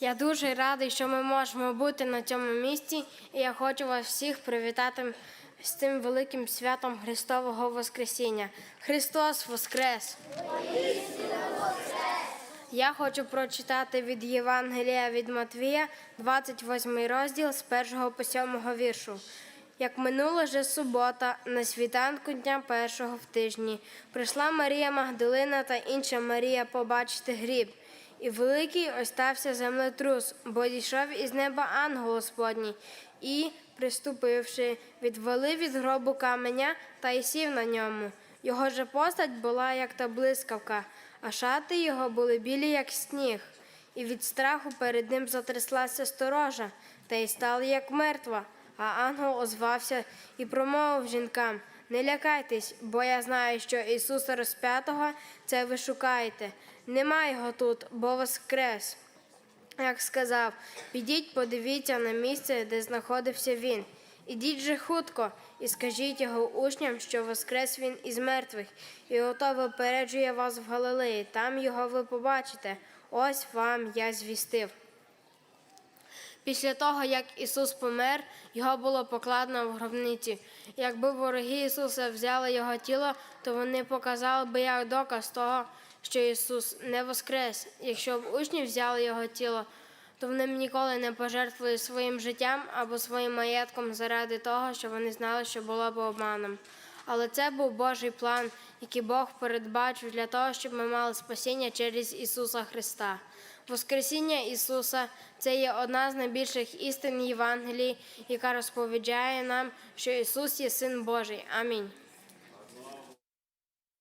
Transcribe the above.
Я дуже радий, що ми можемо бути на цьому місці, і я хочу вас всіх привітати з цим великим святом Христового Воскресіння. Христос Воскрес! Я хочу прочитати від Євангелія від Матвія, 28 розділ з 1 по 7 віршу. Як минула же субота, на світанку дня першого в тижні, прийшла Марія Магдалина та інша Марія побачити гріб. І великий остався землетрус, бо дійшов із неба ангел Господній, і, приступивши, відвели від гробу каменя та й сів на ньому. Його же постать була, як та блискавка, а шати його були білі, як сніг. І від страху перед ним затряслася сторожа, та й стала, як мертва. А ангел озвався і промовив жінкам: Не лякайтесь, бо я знаю, що Ісуса розп'ятого це ви шукаєте. Нема його тут, бо воскрес. Як сказав, підіть, подивіться на місце, де знаходився він. Ідіть же хутко і скажіть його учням, що воскрес він із мертвих, і ото випереджує вас в Галилеї. Там його ви побачите. Ось вам я звістив. Після того, як Ісус помер, його було покладено в гробниці. Якби вороги Ісуса взяли його тіло, то вони показали би як доказ того, що Ісус не воскрес. Якщо б учні взяли його тіло, то вони б ніколи не пожертвували своїм життям або своїм маєтком заради того, що вони знали, що було б обманом. Але це був Божий план, який Бог передбачив для того, щоб ми мали спасіння через Ісуса Христа. Воскресіння Ісуса це є одна з найбільших істин Євангелії, яка розповідає нам, що Ісус є Син Божий. Амінь.